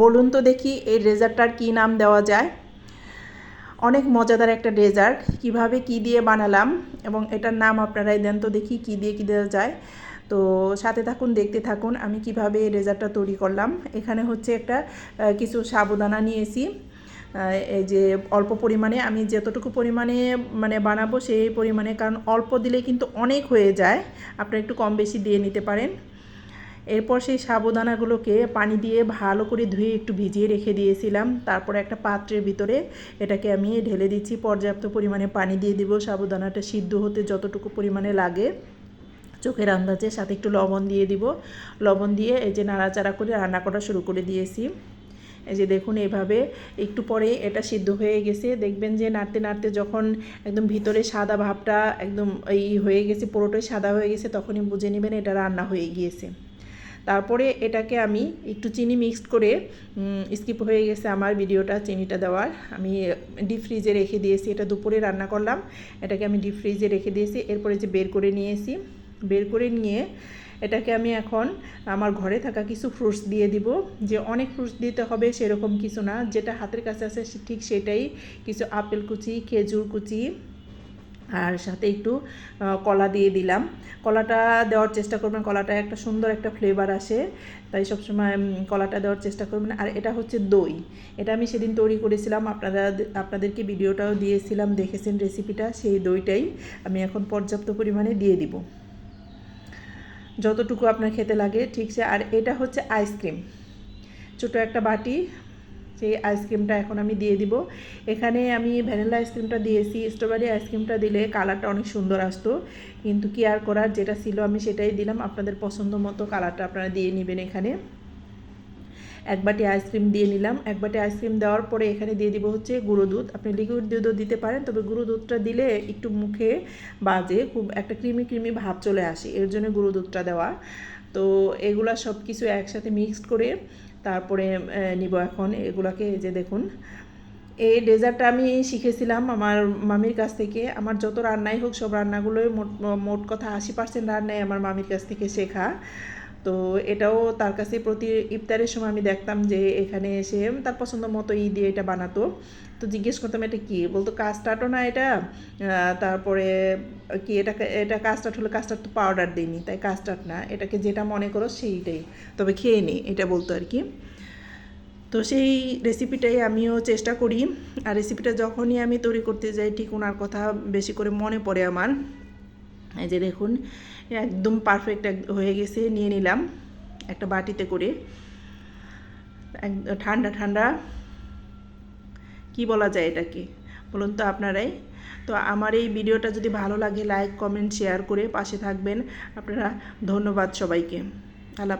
বলুন তো দেখি এই ডেজার্টটার কী নাম দেওয়া যায়। অনেক মজাদার একটা ডেজার্ট। কীভাবে কি দিয়ে বানালাম এবং এটার নাম আপনারাই দেন তো দেখি কি দিয়ে কী দেওয়া যায়। তো সাথে থাকুন, দেখতে থাকুন আমি কীভাবে এই ডেজার্টটা তৈরি করলাম। এখানে হচ্ছে একটা কিছু সাবুদানা নিয়েছি। এই যে অল্প পরিমাণে আমি যতটুকু পরিমাণে মানে বানাবো সেই পরিমাণে, কারণ অল্প দিলে কিন্তু অনেক হয়ে যায়। আপনারা একটু কম বেশি দিয়ে নিতে পারেন। এরপর সেই সাবুদানাগুলোকে পানি দিয়ে ভালো করে ধুয়ে একটু ভিজিয়ে রেখে দিয়েছিলাম। তারপরে একটা পাত্রের ভিতরে এটাকে আমি ঢেলে দিচ্ছি। পর্যাপ্ত পরিমাণে পানি দিয়ে দিব। সাবুদানাটা সিদ্ধ হতে যতটুকু পরিমাণে লাগে। চোখের আন্দাজে সাথে একটু লবণ দিয়ে দিব। লবণ দিয়ে এই যে নাড়াচাড়া করে রান্না করা শুরু করে দিয়েছি। এই যে দেখুন, এভাবে একটু পরে এটা সিদ্ধ হয়ে গেছে। দেখবেন যে নাড়তে নাড়তে যখন একদম ভিতরে সাদা ভাবটা একদম এই হয়ে গেছে, পুরোটাই সাদা হয়ে গেছে, তখনই বুঝে নেবেন এটা রান্না হয়ে গিয়েছে। তারপরে এটাকে আমি একটু চিনি মিক্সড করে স্কিপ হয়ে গেছে আমার ভিডিওটা চিনিটা দেওয়ার। আমি ডিপ ফ্রিজে রেখে দিয়েছি, এটা দুপুরে রান্না করলাম। এটাকে আমি ডিপ ফ্রিজে রেখে দিয়েছি, এরপরে যে বের করে নিয়েছি, বের করে নিয়ে এটাকে আমি এখন আমার ঘরে থাকা কিছু ফ্রুটস দিয়ে দিব। যে অনেক ফ্রুটস দিতে হবে সেরকম কিছু না, যেটা হাতের কাছে আছে ঠিক সেটাই। কিছু আপেল কুচি, খেজুর কুচি আর সাথে একটু কলা দিয়ে দিলাম। কলাটা দেওয়ার চেষ্টা করবেন কলাটা একটা সুন্দর একটা ফ্লেভার আসে। তাই সবসময় কলাটা দেওয়ার চেষ্টা করবেন। আর এটা হচ্ছে দই। এটা আমি সেদিন তৈরি করেছিলাম। আপনারা, আপনাদেরকে ভিডিওটাও দিয়েছিলাম, দেখেছেন রেসিপিটা সেই দইটাই আমি এখন পর্যাপ্ত পরিমাণে দিয়ে দিব। যতটুকু আপনার খেতে লাগে, ঠিক সে আর এটা হচ্ছে আইসক্রিম ছোটো একটা বাটি সেই আইসক্রিমটা এখন আমি দিয়ে দিব। এখানে আমি ভ্যানিলা আইসক্রিমটা দিয়েছি, স্ট্রবেরি আইসক্রিমটা দিলে কালারটা অনেক সুন্দর আসতো। কিন্তু কি আর করার, যেটা ছিল আমি সেটাই দিলাম। আপনাদের পছন্দ মতো কালারটা আপনারা দিয়ে নেবেন এখানে। এক বাটি আইসক্রিম দিয়ে নিলাম। এক বাটি আইসক্রিম দেওয়ার পরে এখানে দিয়ে দিব হচ্ছে গুঁড়ো দুধ। আপনি লিকুইড দুধও দিতে পারেন, তবে গুঁড়ো দুধটা দিলে একটু মুখে বাজে, খুব একটা ক্রিমি ক্রিমি ভাব চলে আসে। এর জন্য গুঁড়ো দুধটা দেওয়া। তো এগুলা সব কিছু একসাথে মিক্সড করে তারপরে নিব এখন এগুলাকে যে দেখুন। এই ডেজার্টটা আমি শিখেছিলাম আমার মামির কাছ থেকে। আমার যত রান্নাই হোক সব রান্নাগুলোই মোট মোট কথা আশি পার্সেন্ট রান্নাই আমার মামির কাছ থেকে শেখা। তো এটাও তার কাছে প্রতি ইফতারের সময় আমি দেখতাম যে এখানে এসে তার পছন্দ মতো ই দিয়ে এটা বানাতো। তো জিজ্ঞেস করতাম, এটা কি? বলতো কাস্টার্ডও না এটা? তারপরে কি, এটা এটা কাস্টার্ড হলে কাস্টার্ড তো পাউডার দিইনি, তাই কাস্টার্ড না। এটাকে যেটা মনে করো সেইটাই, তবে খেয়ে নিই এটা বলতো আর কি। তো সেই রেসিপিটাই আমিও চেষ্টা করি। আর রেসিপিটা যখনই আমি তৈরি করতে যাই, ঠিক ওনার কথা বেশি করে মনে পড়ে আমার। এই যে দেখুন একদম পারফেক্ট হয়ে গেছে, নিয়ে নিলাম একটা বাটিতে করে। ঠান্ডা ঠান্ডা, কি বলা যায় এটাকে? বলুন তো আপনারাই। তো আমার এই ভিডিওটা যদি ভালো লাগে লাইক কমেন্ট শেয়ার করে পাশে থাকবেন। আপনারা ধন্যবাদ সবাইকে।